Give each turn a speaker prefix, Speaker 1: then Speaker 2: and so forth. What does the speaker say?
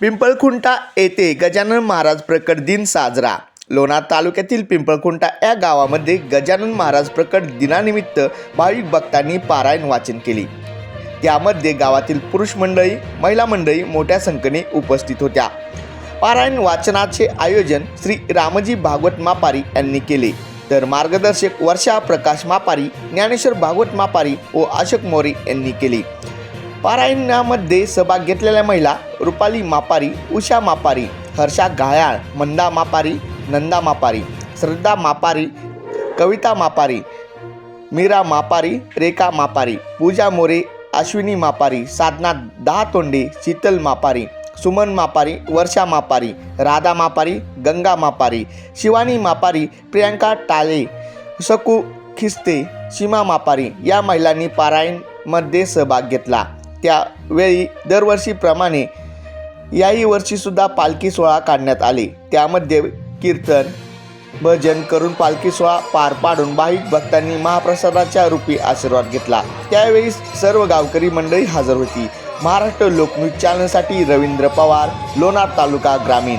Speaker 1: पिंपळखुंटा येथे गजानन महाराज प्रकट दिन साजरा. लोणार तालुक्यातील पिंपळखुंटा या गावामध्ये गजानन महाराज प्रकट दिनानिमित्त भाविक भक्तांनी पारायण वाचन केली. त्यामध्ये गावातील पुरुष मंडळी महिला मंडळी मोठ्या संख्येने उपस्थित होत्या. पारायण वाचनाचे आयोजन श्री रामजी भागवत मापारी यांनी केले. तर मार्गदर्शक वर्षा प्रकाश मापारी ज्ञानेश्वर भागवत मापारी व अशोक मोरे यांनी केली. पारायणामध्ये सहभाग घेतलेल्या महिला रुपाली मापारी उषा मापारी हर्षा घायाळ मंदा मापारी नंदा मापारी श्रद्धा मापारी कविता मापारी मीरा मापारी रेखा मापारी पूजा मोरे अश्विनी मापारी साधना दहा तोंडे शीतल मापारी सुमन मापारी वर्षा मापारी राधा मापारी गंगा मापारी शिवानी मापारी प्रियांका टाले सकू खिस्ते सीमा मापारी या महिलांनी पारायणमध्ये सहभाग घेतला. त्यावेळी दरवर्षीप्रमाणे याही वर्षीसुद्धा पालखी सोहळा काढण्यात आले. त्यामध्ये कीर्तन भजन करून पालखी सोहळा पार पाडून भाविक भक्तांनी महाप्रसादाच्या रूपी आशीर्वाद घेतला. त्यावेळी सर्व गावकरी मंडळी हजर होती. महाराष्ट्र लोकन्यूज चॅनलसाठी रवींद्र पवार लोणार तालुका ग्रामीण.